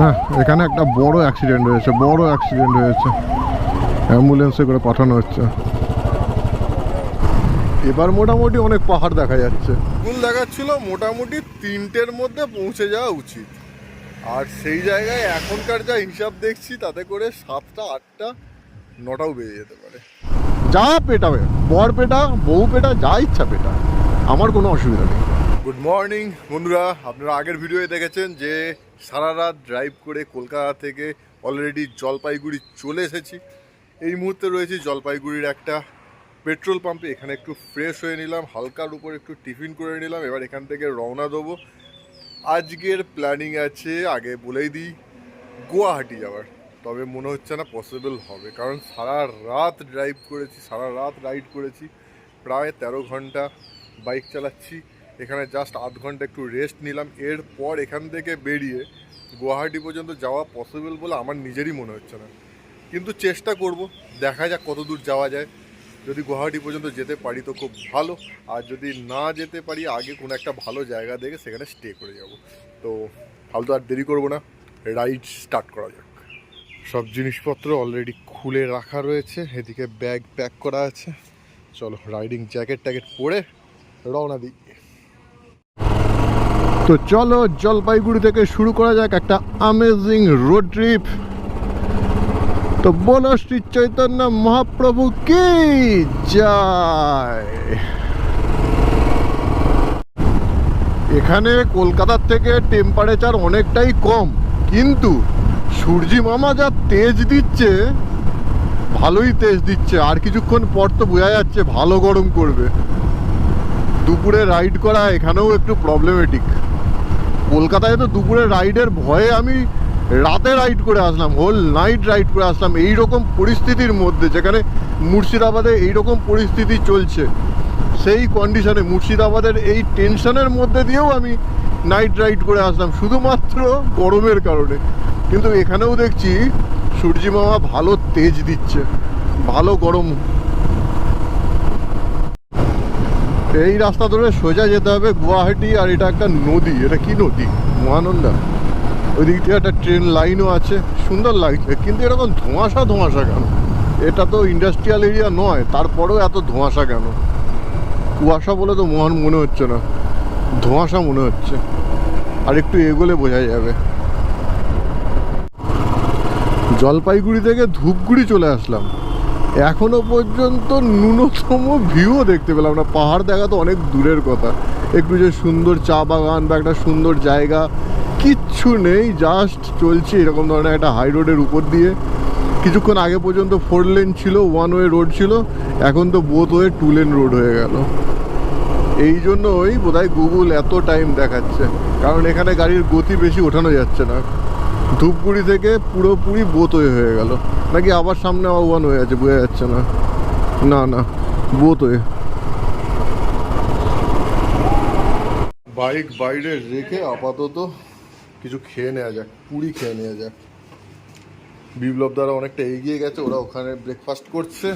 হ্যাঁ এখানে একটা বড় অ্যাক্সিডেন্ট হয়েছে বড় অ্যাক্সিডেন্ট হয়েছে। অ্যাম্বুলেন্সে করে পাঠানো হচ্ছে। এবার মোটামুটি অনেক পাহাড় দেখা যাচ্ছে। ফুল দেখাচ্ছিল মোটামুটি তিনটের মধ্যে পৌঁছে যাওয়া উচিত। আর সেই জায়গায় এখনকার যা হিসাব দেখছি তাতে করে সাতটা আটটা নটাও বেজে যেতে পারে। যা পেটাবে বর পেটা বউ পেটা যা ইচ্ছা পেটা। আমার কোনো অসুবিধা নেই। গুড মর্নিং বন্ধুরা। আপনারা আগের ভিডিওয়ে দেখেছেন যে সারা রাত ড্রাইভ করে কলকাতা থেকে অলরেডি জলপাইগুড়ি চলে এসেছি। এই মুহূর্তে রয়েছি জলপাইগুড়ির একটা পেট্রোল পাম্পে এখানে একটু ফ্রেশ হয়ে নিলাম, হালকার উপর একটু টিফিন করে নিলাম। এবার এখান থেকে রওনা দেবো। আজকের প্ল্যানিং আছে, আগে বলেই দিই, গুয়াহাটি যাওয়ার। তবে মনে হচ্ছে না পসিবল হবে। কারণ সারা রাত ড্রাইভ করেছি সারা রাত রাইড করেছি। প্রায় তেরো ঘণ্টা বাইক চালাচ্ছি। এখানে জাস্ট আধ ঘণ্টা একটু রেস্ট নিলাম। এরপর এখান থেকে বেরিয়ে গুয়াহাটি পর্যন্ত যাওয়া পসিবল বলে আমার নিজেরই মনে হচ্ছে না। কিন্তু চেষ্টা করব, দেখা যাক কত দূর যাওয়া যায়। যদি গুয়াহাটি পর্যন্ত যেতে পারি তো খুব ভালো। আর যদি না যেতে পারি, আগে কোনো একটা ভালো জায়গা দেখে সেখানে স্টে করে যাব। তো ফালতু আর দেরি করব না। রাইড স্টার্ট করা যাক। সব জিনিসপত্র অলরেডি খুলে রাখা রয়েছে। এদিকে ব্যাগ প্যাক করা আছে। চলো রাইডিং জ্যাকেট ট্যাকেট পরে রওনা দিই। তো চলো জলপাইগুড়ি থেকে শুরু করা যাক একটা আমেজিং রোড ট্রিপ তো বলো শ্রী চৈতন্য মহাপ্রভু কি যায় এখানে কলকাতার থেকে টেম্পারেচার অনেকটাই কম, কিন্তু সূর্যি মামা যা তেজ দিচ্ছে, ভালোই তেজ দিচ্ছে। আর কিছুক্ষণ পর তো বোঝা যাচ্ছে ভালো গরম করবে। দুপুরে রাইড করা এখানেও একটু প্রবলেমেটিক কলকাতায় তো দুপুরে রাইডের ভয়ে আমি রাতে রাইড করে আসলাম হোল নাইট রাইড করে আসলাম এই রকম পরিস্থিতির মধ্যে, যেখানে মুর্শিদাবাদে এই রকম পরিস্থিতি চলছে, সেই কন্ডিশনে মুর্শিদাবাদের এই টেনশনের মধ্যে দিয়েও আমি নাইট রাইড করে আসলাম, শুধুমাত্র গরমের কারণে। কিন্তু এখানেও দেখছি সূর্যি মামা ভালো তেজ দিচ্ছে, ভালো গরম এই রাস্তা ধরে সোজা যেতে হবে গুয়াহাটি আর এটা একটা নদী। এটা কি নদী? মহানন্দা। ওই দিক থেকে একটা ট্রেন লাইনও আছে। সুন্দর লাগছে। কিন্তু এরকম ধোঁয়াশা ধোঁয়াশা কেন? এটা তো ইন্ডাস্ট্রিয়াল এরিয়া নয়, তারপরেও এত ধোঁয়াশা কেন? কুয়াশা বলে তো মহান মনে হচ্ছে না। ধোঁয়াশা মনে হচ্ছে। আর একটু এগোলে বোঝা যাবে। জলপাইগুড়ি থেকে ধূপগুড়ি চলে আসলাম। এখনও পর্যন্ত ন্যূনতম ভিউও দেখতে পেলাম না। পাহাড় দেখা তো অনেক দূরের কথা। একটু যে সুন্দর চা বাগান বা একটা সুন্দর জায়গা, কিচ্ছু নেই জাস্ট চলছে এরকম ধরনের একটা হাই রোডের উপর দিয়ে। কিছুক্ষণ আগে পর্যন্ত ফোর লেন ছিল ওয়ান ওয়ে রোড ছিল, এখন তো both way two lane road হয়ে গেল। এই জন্যই বোধহয় গুগল এত টাইম দেখাচ্ছে। কারণ এখানে গাড়ির গতি বেশি, ওঠানো যাচ্ছে না। ধূপগুড়ি থেকে পুরোপুরি বোত হয়ে গেল। নাকি আবার সামনে আহ্বান হয়ে আছে, বোঝা যাচ্ছে না। না না বোত হয়ে বাইক বাইরে রেখে আপাতত কিছু খেয়ে নেওয়া যাক, পুরি খেয়ে নেওয়া যাক। বিপ্লব দ্বারা অনেকটা এগিয়ে গেছে, ওরা ওখানে ব্রেকফাস্ট করছে।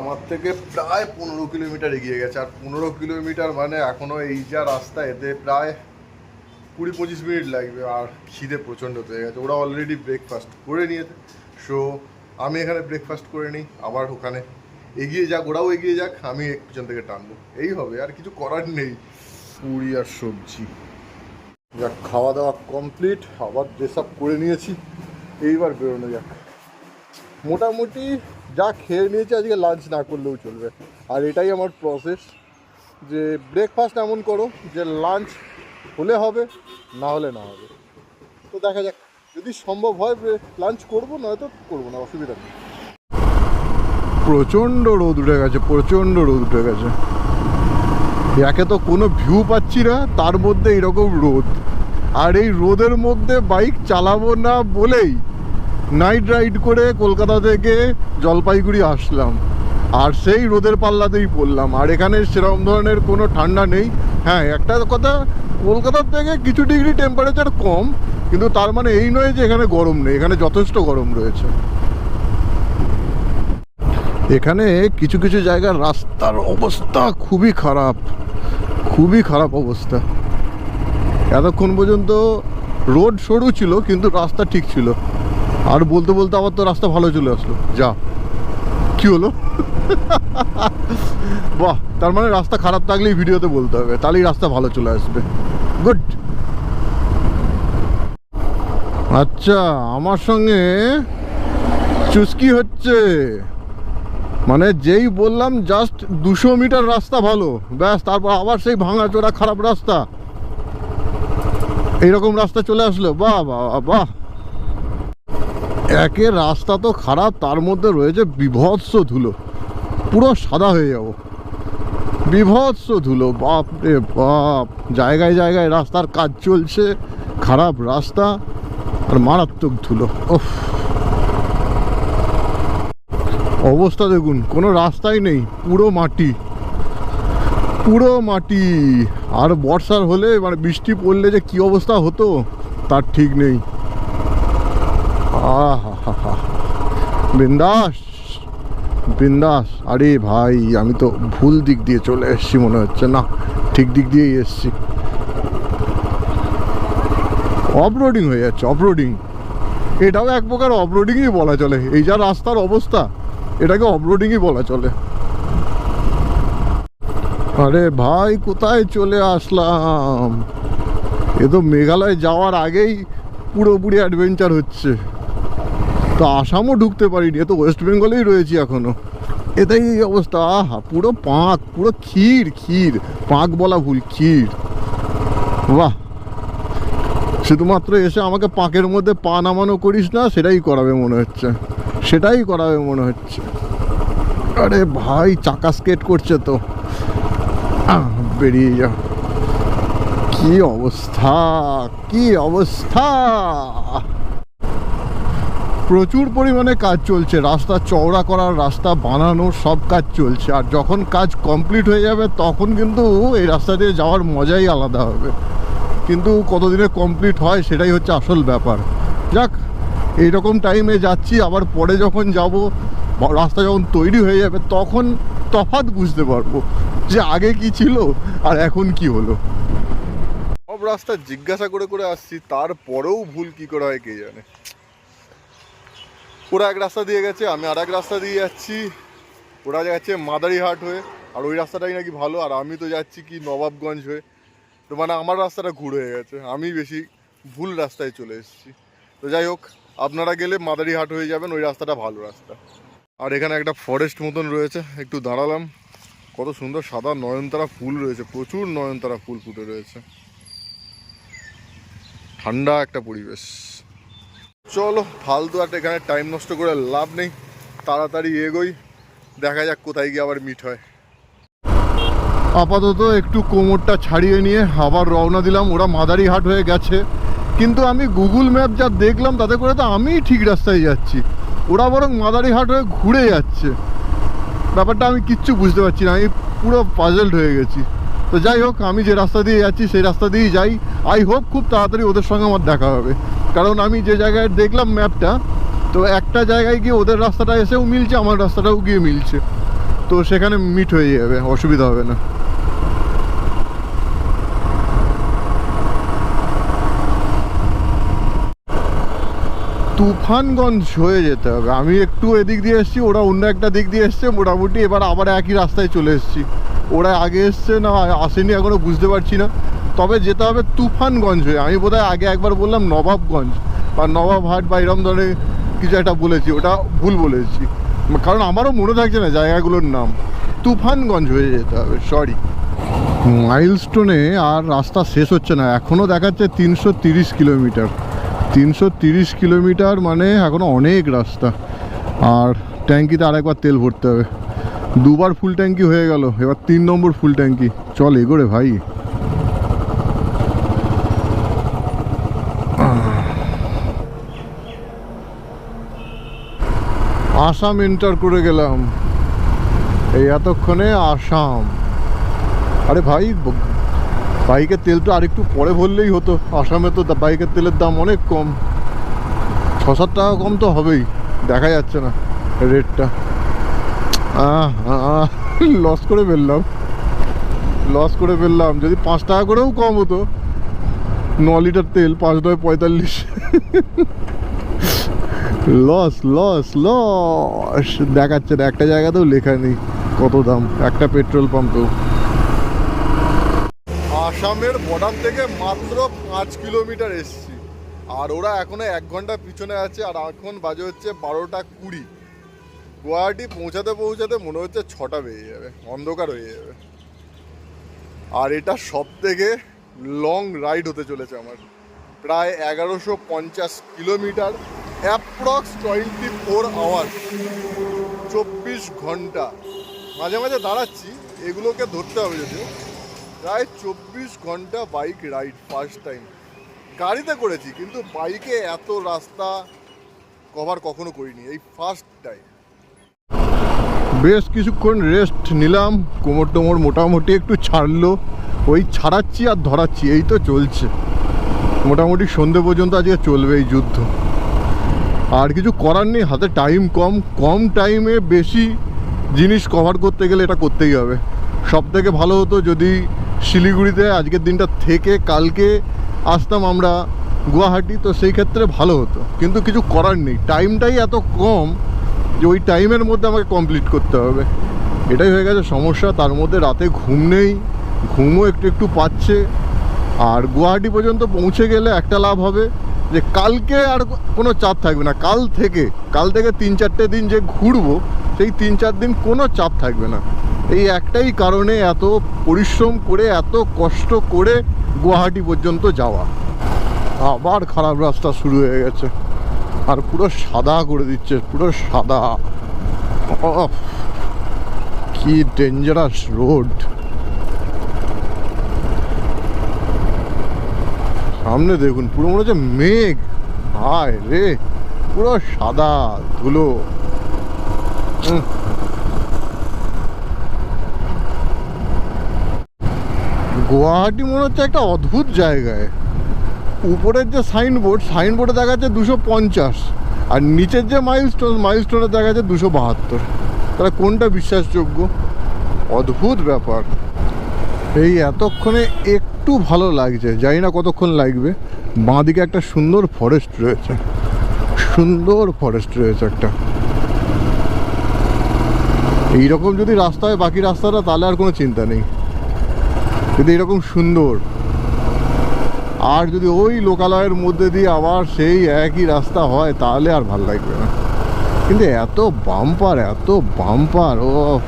আমার থেকে প্রায় পনেরো কিলোমিটার এগিয়ে গেছে, আর পনেরো কিলোমিটার মানে এখনও এই যা রাস্তা, এতে প্রায় কুড়ি পঁচিশ মিনিট লাগবে আর খিদে প্রচণ্ড পেয়ে গেছে ওরা অলরেডি ব্রেকফাস্ট করে নিয়েছে। সো আমি এখানে ব্রেকফাস্ট করে নিই, আবার ওখানে এগিয়ে যাক, ওরাও এগিয়ে যাক, আমি এক পিছন থেকে টানবো। এই হবে, আর কিছু করার নেই। পুরি আর সবজি। যাক খাওয়া দাওয়া কমপ্লিট আবার ড্রেস আপ করে নিয়েছি। এইবার বেরোনো যাক। মোটামুটি যা খেয়ে নিয়েছি, আজকে লাঞ্চ না করলেও চলবে। আর এটাই আমার প্রসেস যে ব্রেকফাস্ট এমন করো যে লাঞ্চ হলে হবে, না হলে না হবে। তো দেখা যাক, যদি সম্ভব হয় লাঞ্চ করব, নয়তো করব না, অসুবিধা নেই। প্রচণ্ড রোদ উঠে গেছে, প্রচণ্ড রোদ উঠে গেছে। একে তো কোনো ভিউ পাচ্ছি না, তার মধ্যে এরকম রোদ। আর এই রোদের মধ্যে বাইক চালাবো না বলেই নাইট রাইড করে কলকাতা থেকে জলপাইগুড়ি আসলাম। আর সেই রোদের পাল্লাতেই পড়লাম। আর এখানে সেরকম ধরনের কোনো ঠান্ডা নেই। হ্যাঁ একটা কথা কলকাতার থেকে কিছু ডিগ্রি টেম্পারেচার কম, কিন্তু তার মানে এই নয় যে এখানে গরম নেই, এখানে যথেষ্ট গরম রয়েছে। এখানে কিছু কিছু জায়গার রাস্তার অবস্থা খুবই খারাপ খুবই খারাপ অবস্থা। এতক্ষণ পর্যন্ত রোড সরু ছিল, কিন্তু রাস্তা ঠিক ছিল। আর বলতে বলতে আবার তো রাস্তা ভালো চলে আসলো। যা, কি হলো? বাহ, তার মানে রাস্তা খারাপ থাকলেই ভিডিওতে বলতে হবে, তাহলেই রাস্তা ভালো চলে আসবে। গুড। আচ্ছা আমার সঙ্গে চুস্কি হচ্ছে। মানে যেই বললাম জাস্ট দুশো মিটার রাস্তা ভালো। ব্যাস, তারপর আবার সেই ভাঙা চোরা খারাপ রাস্তা। এইরকম রাস্তা চলে আসলো। বাহ বাহ বাহ। একে রাস্তা তো খারাপ, তার মধ্যে রয়েছে বিভৎস ধুলো। পুরো সাদা হয়ে যাব। বিভৎস ধুলো বাপ রে বাপ। জায়গায় জায়গায় রাস্তার কাজ চলছে, খারাপ রাস্তা আর মারাত্মক ধুলো ওফ অবস্থা দেখুন, কোনো রাস্তাই নেই, পুরো মাটি পুরো মাটি। আর বর্ষার হলে মানে বৃষ্টি পড়লে যে কি অবস্থা হতো, তার ঠিক নেই। আহা বিন্দাস। বিন্দাস। আরে ভাই, আমি তো ভুল দিক দিয়ে চলে এসেছি মনে হচ্ছে। না, ঠিক দিক দিয়েই এসছি। অফরোডিং হয়ে যাচ্ছে অফরোডিং এটাও এক প্রকার অফরোডিংই বলা চলে। এই যা রাস্তার অবস্থা, এটাকে অফরোডিংই বলা চলে। আরে ভাই, কোথায় চলে আসলাম? এ তো মেঘালয় যাওয়ার আগেই পুরোপুরি অ্যাডভেঞ্চার হচ্ছে। তো আসামও ঢুকতে পারিনি, এ তো ওয়েস্ট বেঙ্গলেই রয়েছি এখনও। এটাই এই অবস্থা, আহা, পুরো পাঁক, পুরো ক্ষীর ক্ষীর, পাঁক বলা ভুল, ক্ষীর। বাহ! শুধুমাত্র এসে আমাকে পাঁকের মধ্যে পা নামানো করিস না, সেটাই করাবে মনে হচ্ছে। সেটাই করাবে মনে হচ্ছে। আরে ভাই, চাকা স্কেট করছে তো। বেরিয়ে যা। কি অবস্থা কি অবস্থা! প্রচুর পরিমাণে কাজ চলছে। রাস্তা চওড়া করার, রাস্তা বানানোর সব কাজ চলছে। আর যখন কাজ কমপ্লিট হয়ে যাবে, তখন কিন্তু এই রাস্তা দিয়ে যাওয়ার মজাই আলাদা হবে। কিন্তু কতদিনে কমপ্লিট হয়, সেটাই হচ্ছে আসল ব্যাপার। যাক, এইরকম টাইমে যাচ্ছি, আবার পরে যখন যাব রাস্তা যখন তৈরি হয়ে যাবে, তখন তফাৎ বুঝতে পারব যে আগে কি ছিল আর এখন কি হলো। সব রাস্তা জিজ্ঞাসা করে করে আসছি, তারপরেও ভুল কি করে হয় কে জানে। ওরা এক রাস্তা দিয়ে গেছে, আমি আর এক রাস্তা দিয়ে যাচ্ছি। ওরা যাচ্ছে মাদারিহাট হয়ে, আর ওই রাস্তাটাই নাকি ভালো, আর আমি তো যাচ্ছি কি নবাবগঞ্জ হয়ে। তো মানে আমার রাস্তাটা ঘুরে হয়ে গেছে, আমি বেশি ভুল রাস্তায় চলে এসেছি। তো যাই হোক, আপনারা গেলে মাদারিহাট হয়ে যাবেন, ওই রাস্তাটা ভালো রাস্তা। আর এখানে একটা ফরেস্ট মতন রয়েছে, একটু দাঁড়ালাম। কত সুন্দর সাদা নয়নতারা ফুল রয়েছে, প্রচুর নয়নতারা ফুল ফুটে রয়েছে। ঠান্ডা একটা পরিবেশ। চলো, ফালতু একটা এখানে টাইম নষ্ট করে লাভ নেই। তাড়াতাড়ি এগোই, দেখা যাক কোথায় গিয়ে আবার মিট হয়। আপাতত একটু কোমরটা ছাড়িয়ে নিয়ে আবার রওনা দিলাম। ওরা মাদারিহাট হয়ে গেছে। কিন্তু আমি গুগল ম্যাপ যা দেখলাম, তাতে করে তো আমি ঠিক রাস্তায় যাচ্ছি। ওরা বরং মাদারিহাট হয়ে ঘুরে যাচ্ছে। ব্যাপারটা আমি কিচ্ছু বুঝতে পারছি না, আমি পুরো পাজেলড হয়ে গেছি। তো যাই হোক, আমি যে রাস্তা দিয়ে যাচ্ছি, সেই রাস্তা দিয়েই যাই। আই হোপ খুব তাড়াতাড়ি ওদের সঙ্গে আমার দেখা হবে। কারণ আমি যে জায়গায় দেখলাম ম্যাপটা, তো একটা জায়গায় গিয়ে ওদের রাস্তাটা এসেও মিলছে, আমার রাস্তাটাও গিয়ে মিলছে। তো সেখানে মিট হয়ে যাবে, অসুবিধা হবে না। তুফানগঞ্জ হয়ে যেতে হবে। আমি একটু এদিক দিয়ে এসেছি, ওরা অন্য একটা দিক দিয়ে এসছে, মোটামুটি এবার আবার একই রাস্তায় চলে এসেছি। ওরা আগে এসছে, না আসেনি, এখনও বুঝতে পারছি না। তবে যেতে হবে তুফানগঞ্জ। হয়ে আমি বোধহয় আগে একবার বললাম নবাবগঞ্জ বা নবাবহাট বা এরম ধরনের কিছু একটা বলেছি, ওটা ভুল বলেছি। কারণ আমারও মনে থাকছে না জায়গাগুলোর নাম। তুফানগঞ্জ হয়ে যেতে হবে সরি মাইলস্টোনে আর রাস্তা শেষ হচ্ছে না, এখনও দেখাচ্ছে তিনশো কিলোমিটার। তিনশো কিলোমিটার মানে এখনও অনেক রাস্তা। আর ট্যাঙ্কিতে আরেকবার তেল ভরতে হবে। দুবার ফুল ট্যাঙ্কি হয়ে গেল, এবার তিন নম্বর ফুল ট্যাঙ্কি। চল এগোরে ভাই। আসাম এন্টার করে গেলাম। এই এতক্ষণে আসাম। আরে ভাই, বাইকের তেল তো আরেকটু পরে ভরলেই হতো। আসামে তো বাইকের তেলের দাম অনেক কম। ছ সাত টাকা কম তো হবেই, দেখা যাচ্ছে না রেটটা। লস করে ফেললাম। লস করে ফেললাম। যদি পাঁচ টাকা করেও কম হতো, ন লিটার তেল, পাঁচ নয় পঁয়তাল্লিশ। লস লস লস দেখাচ্ছে না, একটা জায়গাতেও লেখা নেই কত দাম, একটা পেট্রোল পাম্পেও। আসামের বর্ডার থেকে মাত্র পাঁচ কিলোমিটার এসছি। আর ওরা এখনও এক ঘণ্টা পিছনে আছে, আর এখন বাজে হচ্ছে বারোটা কুড়ি। গুয়াহাটি পৌঁছাতে পৌঁছাতে মনে হচ্ছে ছটা বেজে যাবে, অন্ধকার হয়ে যাবে। আর এটা সব থেকে লং রাইড হতে চলেছে আমার। প্রায় এগারোশো পঞ্চাশ kilometre, approx twenty four hour, চব্বিশ ঘণ্টা। মাঝে মাঝে দাঁড়াচ্ছি, এগুলোকে ধরতে হবে যদিও। প্রায় চব্বিশ ঘণ্টা বাইক রাইড ফার্স্ট টাইম গাড়িতে করেছি, কিন্তু বাইকে এত রাস্তা কভার কখনো করিনি, এই ফার্স্ট টাইম বেশ কিছুক্ষণ রেস্ট নিলাম কোমর টোমর মোটামুটি একটু ছাড়লো, ওই ছাড়াচ্ছি আর ধরাচ্ছি, এই তো চলছে। মোটামুটি সন্ধে পর্যন্ত আজকে চলবে এই যুদ্ধ। আর কিছু করার নেই, হাতে টাইম কম কম টাইমে বেশি জিনিস কভার করতে গেলে এটা করতেই হবে। সব থেকে ভালো হতো যদি শিলিগুড়িতে আজকের দিনটা থেকে কালকে আসতাম আমরা গুয়াহাটি, তো সেই ক্ষেত্রে ভালো হতো। কিন্তু কিছু করার নেই টাইমটাই এত কম যে ওই টাইমের মধ্যে আমাকে কমপ্লিট করতে হবে। এটাই হয়ে গেছে সমস্যা, তার মধ্যে রাতে ঘুম নেই, ঘুমও একটু একটু পাচ্ছে। আর গুয়াহাটি পর্যন্ত পৌঁছে গেলে একটা লাভ হবে যে কালকে আর কোনো চাপ থাকবে না। কাল থেকে কাল থেকে তিন চারটে দিন যে ঘুরবো, সেই তিন চার দিন কোনো চাপ থাকবে না। এই একটাই কারণে এত পরিশ্রম করে, এত কষ্ট করে গুয়াহাটি পর্যন্ত যাওয়া। আবার খারাপ রাস্তা শুরু হয়ে গেছে। আর পুরো সাদা করে দিচ্ছে, পুরো সাদা। কি ডেঞ্জারাস রোড সামনে দেখুন, পুরো মনে হচ্ছে মেঘ। হায় রে, পুরো সাদা ধুলো। গুয়াহাটি মনে হচ্ছে একটা অদ্ভুত জায়গায়। উপরের যে সাইনবোর্ড, সাইনবোর্ডে দেখা যাচ্ছে দুশো পঞ্চাশ, আর নিচের যে মাইলস্টোন মাইলস্টোনে দেখা যাচ্ছে দুশো বাহাত্তর। তাহলে কোনটা বিশ্বাসযোগ্য? অদ্ভুত ব্যাপার। এই এতক্ষণে একটু ভালো লাগছে, জানি না কতক্ষণ লাগবে। বাঁদিকে একটা সুন্দর ফরেস্ট রয়েছে। সুন্দর ফরেস্ট রয়েছে একটা। এইরকম যদি রাস্তা হয় বাকি রাস্তাটা, তাহলে আর কোনো চিন্তা নেই। যদি এরকম সুন্দর। আর যদি ওই লোকালয়ের মধ্যে দিয়ে আবার সেই একই রাস্তা হয়, তাহলে আর ভালো লাগবে না। কিন্তু এত বাম্পার এত বাম্পার ও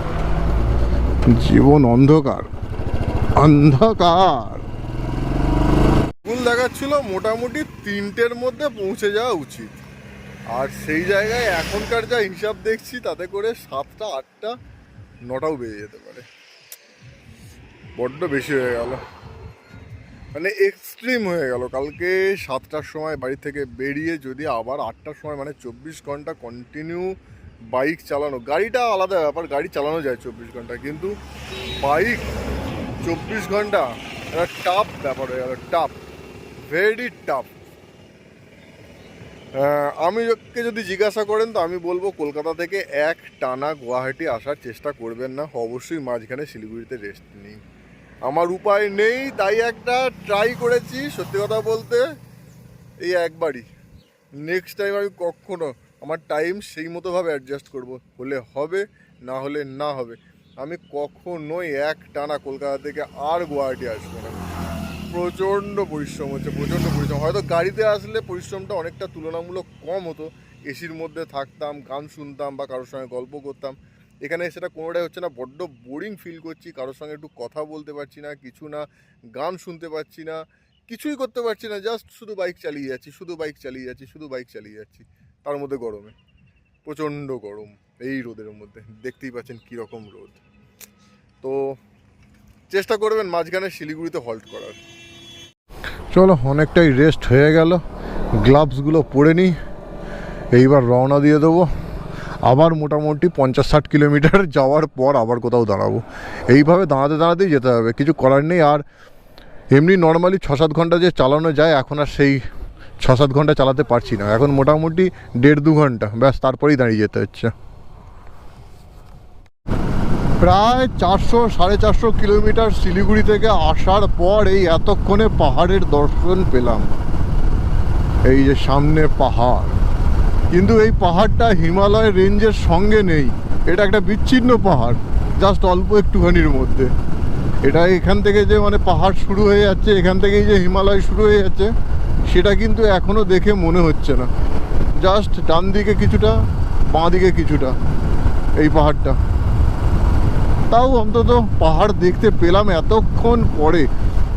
জীবন অন্ধকার। অন্ধকার! দেখাচ্ছিল মোটামুটি তিনটের মধ্যে পৌঁছে যাওয়া উচিত। আর সেই জায়গায় এখনকার যা হিসাব দেখছি, তাতে করে সাতটা, আটটা, নটাও বেজে যেতে পারে। বড্ড বেশি হয়ে গেল। মানে এক্সট্রিম হয়ে গেল। কালকে সাতটার সময় বাড়ি থেকে বেরিয়ে যদি আবার আটটার সময় মানে চব্বিশ ঘণ্টা কন্টিনিউ বাইক চালানো। গাড়িটা আলাদা ব্যাপার, গাড়ি চালানো যায় চব্বিশ ঘণ্টা, কিন্তু বাইক চব্বিশ ঘণ্টা, একটা টাফ ব্যাপার হয়ে গেল টাফ ভেরি টাফ। আমি ওকে যদি জিজ্ঞাসা করেন তো আমি বলব কলকাতা থেকে এক টানা গুয়াহাটি আসার চেষ্টা করবেন না, অবশ্যই মাঝখানে শিলিগুড়িতে রেস্ট নিন। আমার উপায় নেই, তাই একটা ট্রাই করেছি, সত্যি কথা বলতে এই একবারই। নেক্সট টাইম আমি কখনো আমার টাইম সেই মতোভাবে অ্যাডজাস্ট করব, হলে হবে, না হলে না হবে। আমি কখনোই এক টানা কলকাতা থেকে আর গুয়াহাটি আসব না। প্রচণ্ড পরিশ্রম হচ্ছে, প্রচণ্ড পরিশ্রম। হয়তো গাড়িতে আসলে পরিশ্রমটা অনেকটা তুলনামূলক কম হতো। এসির মধ্যে থাকতাম, গান শুনতাম বা কারোর সঙ্গে গল্প করতাম। এখানে সেটা কোনোটাই হচ্ছে না, বড্ড বোরিং ফিল করছি, কারোর সঙ্গে একটু কথা বলতে পারছি না, কিছু না, গান শুনতে পারছি না, কিছুই করতে পারছি না জাস্ট শুধু বাইক চালিয়ে যাচ্ছি, শুধু বাইক চালিয়ে যাচ্ছি, শুধু বাইক চালিয়ে যাচ্ছি। তার মধ্যে গরমে, প্রচণ্ড গরম, এই রোদের মধ্যে। দেখতেই পাচ্ছেন কীরকম রোদ। তো চেষ্টা করবেন মাঝখানে শিলিগুড়িতে হল্ট করার। চলো, অনেকটাই রেস্ট হয়ে গেল। গ্লাভসগুলো পরে নিই। এইবার রওনা দিয়ে দেবো। আবার মোটামুটি পঞ্চাশ ষাট কিলোমিটার যাওয়ার পর আবার কোথাও দাঁড়াবো। এইভাবে দাঁড়াতে দাঁড়াতেই যেতে হবে, কিছু করার নেই। আর এমনি নর্মালি ছ সাত ঘণ্টা যে চালানো যায়, এখন আর সেই ছ সাত ঘণ্টা চালাতে পারছি না। এখন মোটামুটি দেড় দু ঘণ্টা, ব্যাস, তারপরেই দাঁড়িয়ে যেতে হচ্ছে। প্রায় চারশো, সাড়ে চারশো কিলোমিটার শিলিগুড়ি থেকে আসার পর এই এতক্ষণে পাহাড়ের দর্শন পেলাম। এই যে সামনে পাহাড়। কিন্তু এই পাহাড়টা হিমালয় রেঞ্জের সঙ্গে নেই। এটা একটা বিচ্ছিন্ন পাহাড়, জাস্ট অল্প একটুখানির মধ্যে। এটা এখান থেকে যে মানে পাহাড় শুরু হয়ে যাচ্ছে, এখান থেকেই যে হিমালয় শুরু হয়ে যাচ্ছে, সেটা কিন্তু এখনও দেখে মনে হচ্ছে না। জাস্ট ডান দিকে কিছুটা, বাঁ দিকে কিছুটা, এই পাহাড়টা। তাও অন্তত পাহাড় দেখতে পেলাম এতক্ষণ পরে।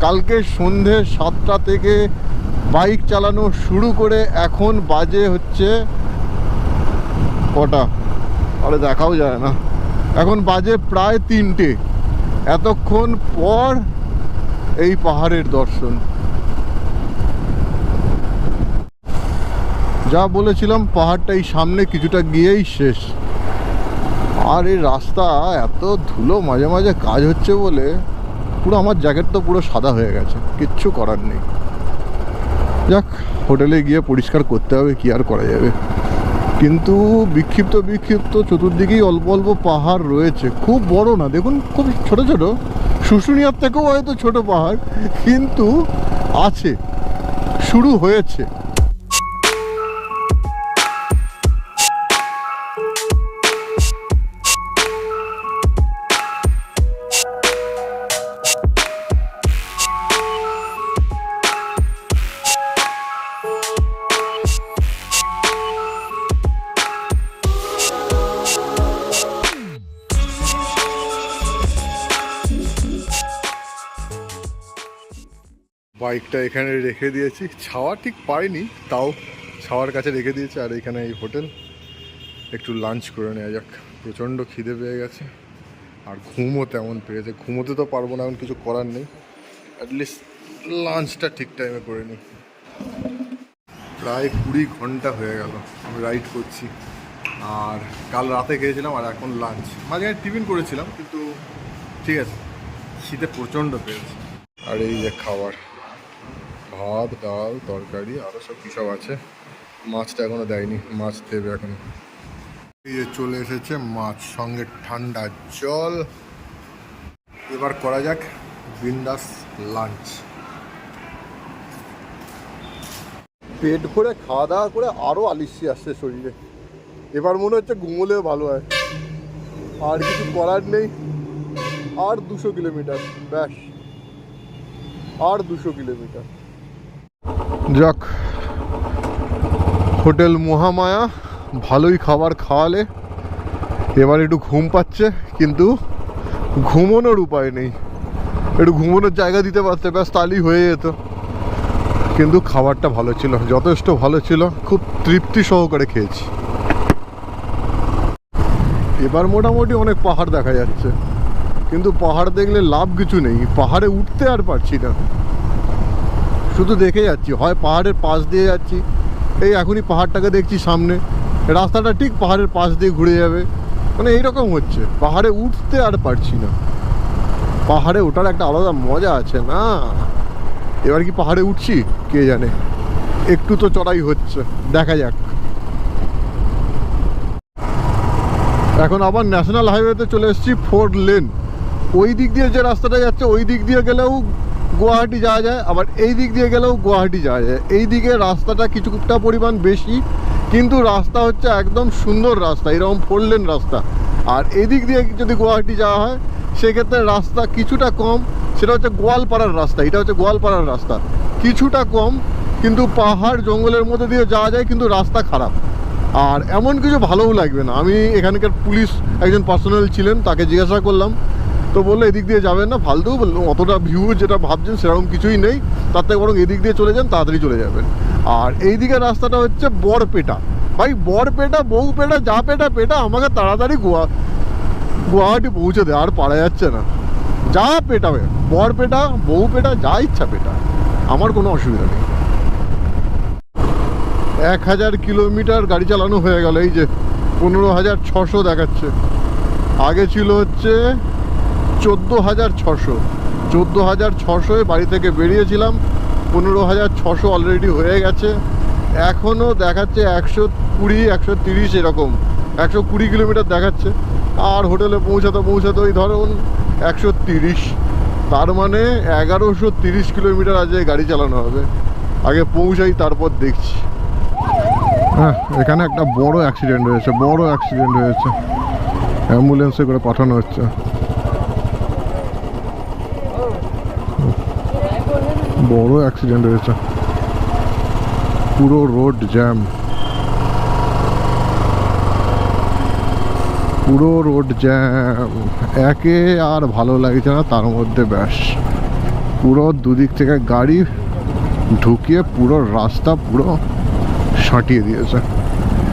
কালকে সন্ধে সাতটা থেকে বাইক চালানো শুরু করে এখন বাজে হচ্ছে কটা? আরে দেখাও যায় না। এখন বাজে প্রায় তিনটে। এতক্ষণ পর এই পাহাড়ের দর্শন। যা বলেছিলাম পাহাড়টা এই সামনে কিছুটা গিয়েই শেষ। আর এই রাস্তা এত ধুলো, মাঝে মাঝে কাজ হচ্ছে বলে পুরো আমার জ্যাকেট তো পুরো সাদা হয়ে গেছে, কিচ্ছু করার নেই। যাক, হোটেলে গিয়ে পরিষ্কার করতে হবে, কি আর করা যাবে। কিন্তু বিক্ষিপ্ত বিক্ষিপ্ত চতুর্দিকেই অল্প অল্প পাহাড় রয়েছে, খুব বড় না, দেখুন খুব ছোট ছোট, শুশুনিয়ার থেকেও হয়তো ছোট পাহাড়, কিন্তু আছে, শুরু হয়েছে। বাইকটা এখানে রেখে দিয়েছি। ছাওয়া ঠিক পাইনি, তাও ছাওয়ার কাছে রেখে দিয়েছি। আর এখানে এই হোটেল। একটু লাঞ্চ করে নেওয়া যাক। প্রচণ্ড খিদে পেয়ে গেছে। আর ঘুমও তেমন পেয়েছে ঘুমোতে তো পারব না, এখন কিছু করার নেই। অ্যাটলিস্ট লাঞ্চটা ঠিক টাইমে করে নিই প্রায় কুড়ি ঘণ্টা হয়ে গেল। আমি রাইড করছি। আর কাল রাতে খেয়েছিলাম আর এখন লাঞ্চ মাঝে টিফিন করেছিলাম, কিন্তু ঠিক আছে। শীতে প্রচণ্ড পেয়েছে। আর এই যে খাবার। ভাত, ডাল, তরকারি আরও সব কী সব আছে। মাছটা এখনও দেয়নি, মাছ দেবে এখন। এই চলে এসেছে মাছ সঙ্গে ঠান্ডা জল। এবার করা যাক বিন্দাস লাঞ্চ। পেট ভরে খাওয়া দাওয়া করে আরও আলিসি আসছে শরীরে। এবার মনে হচ্ছে ঘুমোলেও ভালো হয়। আর কিছু করার নেই। আর দুশো কিলোমিটার, ব্যাস। আর দুশো কিলোমিটার। যাক, হোটেল মহামায়া, ভালোই খাবার খাওয়ালে। এবার একটু ঘুম পাচ্ছে, কিন্তু ঘুমোনোর উপায় নেই। একটু ঘুমোনোর জায়গা দিতে পারতে, ব্যাস তালি হয়ে যেত। কিন্তু খাবারটা ভালো ছিল, যথেষ্ট ভালো ছিল, খুব তৃপ্তি সহকারে খেয়েছি। এবার মোটামুটি অনেক পাহাড় দেখা যাচ্ছে। কিন্তু পাহাড় দেখলে লাভ কিছু নেই, পাহাড়ে উঠতে আর পারছি না। শুধু দেখে যাচ্ছি, হয় পাহাড়ের পাশ দিয়ে যাচ্ছি। এই এখনই পাহাড়টাকে দেখছি সামনে। রাস্তাটা ঠিক পাহাড়ের পাশ দিয়ে ঘুরে যাবে। মানে এইরকম হচ্ছে। পাহাড়ে উঠতে আর পারছি না। পাহাড়ে ওঠার একটা আলাদা মজা আছে না? এবার কি পাহাড়ে উঠছি? কে জানে। একটু তো চড়াই হচ্ছে। দেখা যাক। এখন আবার ন্যাশনাল হাইওয়েতে চলে এসেছি ফোর লেন। ওই দিক দিয়ে যে রাস্তাটা যাচ্ছে, ওই দিক দিয়ে গেলেও গুয়াহাটি যাওয়া যায়, আবার এই দিক দিয়ে গেলেও গুয়াহাটি যাওয়া যায়। এই দিকে রাস্তাটা কিছুটা পরিমাণ বেশি, কিন্তু রাস্তা হচ্ছে একদম সুন্দর রাস্তা, এরকম ফোর লেন রাস্তা। আর এদিক দিয়ে যদি গুয়াহাটি যাওয়া হয়, সেক্ষেত্রে রাস্তা কিছুটা কম, সেটা হচ্ছে গোয়ালপাড়ার রাস্তা, এটা হচ্ছে গোয়ালপাড়ার রাস্তা। কিছুটা কম, কিন্তু পাহাড় জঙ্গলের মধ্যে দিয়ে যাওয়া যায়, কিন্তু রাস্তা খারাপ। আর এমন কিছু ভালোও লাগবে না। আমি এখানকার পুলিশ একজন পার্সোনাল ছিলেন, তাকে জিজ্ঞাসা করলাম তো বলল এদিক দিয়ে যাবেন না, ফালতু অতটা ভিউ যেটা ভাবছেন সেরকম কিছুই নেই, তার থেকে বরং এদিক দিয়ে চলে যান, তাড়াতাড়ি চলে যাবেন। আর এই দিকের রাস্তাটা হচ্ছে বরপেটা। ভাই, বরপেটা, বউপেটা, যা পেটা পেটা, আমাকে তাড়াতাড়ি গোয়া, গুয়াহাটি পৌঁছে দেয় আর পারা যাচ্ছে না। যা পেটাবে বরপেটা, বউপেটা, যা ইচ্ছা পেটা, আমার কোনো অসুবিধা নেই। এক হাজার কিলোমিটার গাড়ি চালানো হয়ে গেল, এই যে পনেরো হাজার ছশো দেখাচ্ছে। আগে ছিল হচ্ছে চোদ্দ হাজার ছশো। চোদ্দ হাজার ছশোয় বাড়ি থেকে বেরিয়েছিলাম। পনেরো হাজার ছশো অলরেডি হয়ে গেছে। এখনও দেখাচ্ছে একশো কুড়ি, একশো তিরিশ এরকম। একশো কুড়ি কিলোমিটার দেখাচ্ছে। আর হোটেলে পৌঁছাতে পৌঁছাতে ওই ধরুন একশো তিরিশ। তার মানে এগারোশো তিরিশ কিলোমিটার আজ গাড়ি চালানো হবে। আগে পৌঁছাই, তারপর দেখছি। হ্যাঁ এখানে একটা বড় অ্যাক্সিডেন্ট হয়েছে, বড় অ্যাক্সিডেন্ট হয়েছে। অ্যাম্বুলেন্সে করে পাঠানো হচ্ছে। বড় অ্যাক্সিডেন্ট হয়েছে। পুরো রোড জ্যাম পুরো রোড জ্যাম একে আর ভালো লাগছে না, তার মধ্যে ব্যাস। পুরো দুদিক থেকে গাড়ি ঢুকিয়ে পুরো রাস্তা পুরো সাঁটিয়ে দিয়েছে।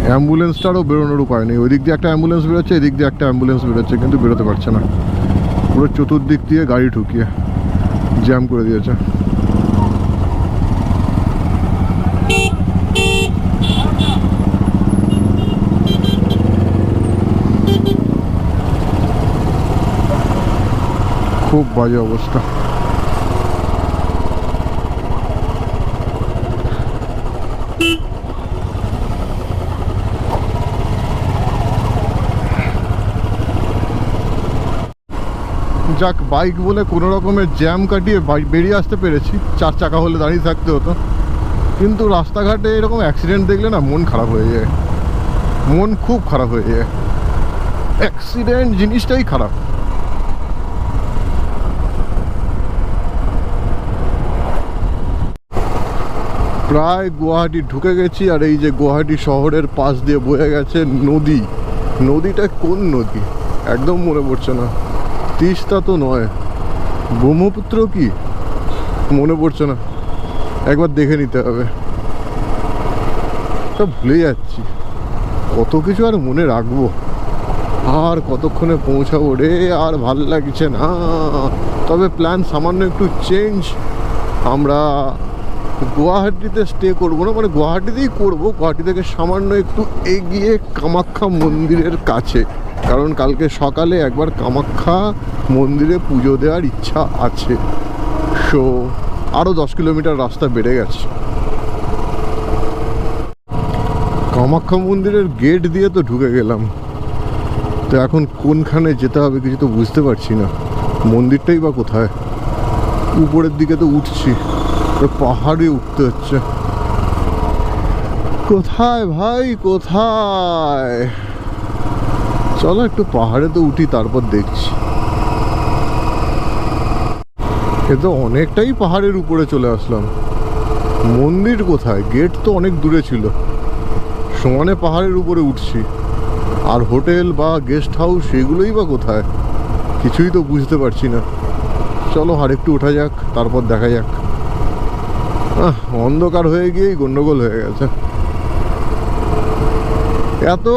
অ্যাম্বুলেন্সটারও বেরোনোর উপায় নেই। ওই দিক দিয়ে একটা অ্যাম্বুলেন্স বেরোচ্ছে, এদিক দিয়ে একটা অ্যাম্বুলেন্স বেরোচ্ছে, কিন্তু বেরোতে পারছে না। পুরো চতুর্দিক দিয়ে গাড়ি ঢুকিয়ে জ্যাম করে দিয়েছে। খুব বাজে অবস্থা। যাক বাইক বলে কোনো রকমের জ্যাম কাটিয়ে বেরিয়ে আসতে পেরেছি। চার চাকা হলে দাঁড়িয়ে থাকতে হতো। কিন্তু রাস্তাঘাটে এরকম অ্যাক্সিডেন্ট দেখলে না মন খারাপ হয়ে যায়। মন খুব খারাপ হয়ে যায়। অ্যাক্সিডেন্ট জিনিসটাই খারাপ। প্রায় গুয়াহাটি ঢুকে গেছি আর এই যে গুয়াহাটি শহরের পাশ দিয়ে বয়ে গেছে নদী। নদীটা কোন নদী? একদম মনে পড়ছে না। তিস্তা তো নয়। ব্রহ্মপুত্র কি? মনে পড়ছে না। একবার দেখে নিতে হবে। তা ভুলে যাচ্ছি। কত কিছু আর মনে রাখব। আর কতক্ষণে পৌঁছাবো রে? আর ভালো লাগছে না। তবে প্ল্যান সামান্য একটু চেঞ্জ আমরা গুয়াহাটিতে স্টে করব না মানে গুয়াহাটিতেই করব। গুয়াহাটি থেকে সামান্য একটু এগিয়ে কামাখ্যা মন্দিরের কাছে। কারণ কালকে সকালে একবার কামাখ্যা মন্দিরে পুজো দেওয়ার ইচ্ছা আছে। সো আরও দশ কিলোমিটার রাস্তা বেড়ে গেছে। কামাখ্যা মন্দিরের গেট দিয়ে তো ঢুকে গেলাম। তো এখন কোনখানে যেতে হবে কিছু তো বুঝতে পারছি না। মন্দিরটাই বা কোথায়? উপরের দিকে তো উঠছি। পাহাড়ে উঠতে হচ্ছে। কোথায় ভাই, কোথায়? চলো একটু পাহাড়ে তো উঠি, তারপর দেখছি। এ তো অনেকটাই পাহাড়ের উপরে চলে আসলাম। মন্দির কোথায়? গেট তো অনেক দূরে ছিল। সমানে পাহাড়ের উপরে উঠছি। আর হোটেল বা গেস্ট হাউস সেগুলোই বা কোথায়? কিছুই তো বুঝতে পারছি না। চলো আর একটু ওঠা যাক, তারপর দেখা যাক। অন্ধকার হয়ে গিয়েই গন্ডগোল হয়ে গেছে। এত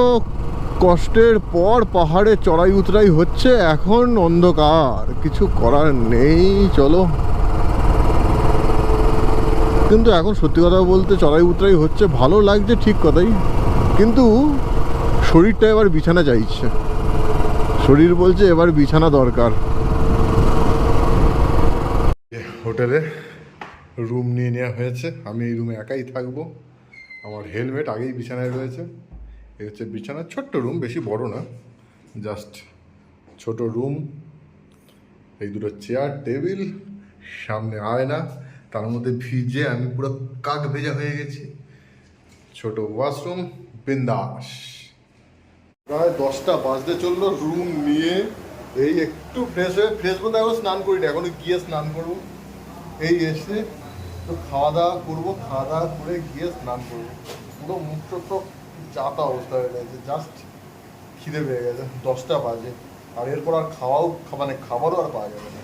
কষ্টের পর পাহাড়ে চড়াই উতরাই হচ্ছে, এখন অন্ধকার, কিছু করার নেই, চলো। কিন্তু এখন সত্যি কথা বলতে চড়াই উতরাই হচ্ছে, ভালো লাগছে ঠিক কথাই, কিন্তু শরীরটা এবার বিছানা চাইছে। শরীর বলছে এবার বিছানা দরকার। হোটেলে রুম নিয়ে নেওয়া হয়েছে। আমি এই রুমে একাই থাকব। আমার হেলমেট আগেই বিছানায় রয়েছে। এই হচ্ছে বিছানা। ছোট্ট রুম বেশি বড় না। জাস্ট ছোট রুম এই দুটো চেয়ার টেবিল সামনে আয়না। তার মধ্যে ভিজে আমি পুরো কাক ভেজা হয়ে গেছি। ছোট ওয়াশরুম বিন্দাস। প্রায় দশটা বাজতে চলল রুম নিয়ে। এই একটু ফ্রেশ হয়ে ফ্রেশ বলতে এখন স্নান করিনি। এখনও গিয়ে স্নান করব। এই এসে তো খাওয়া দাওয়া করব খাওয়া দাওয়া করে গিয়ে স্নান করব। পুরো মুখ তো চাতা অবস্থা হয়ে গেছে জাস্ট খিদে পেয়ে গেছে। দশটা বাজে, আর এরপর আর খাওয়াও মানে খাবারও আর পাওয়া যাবে না।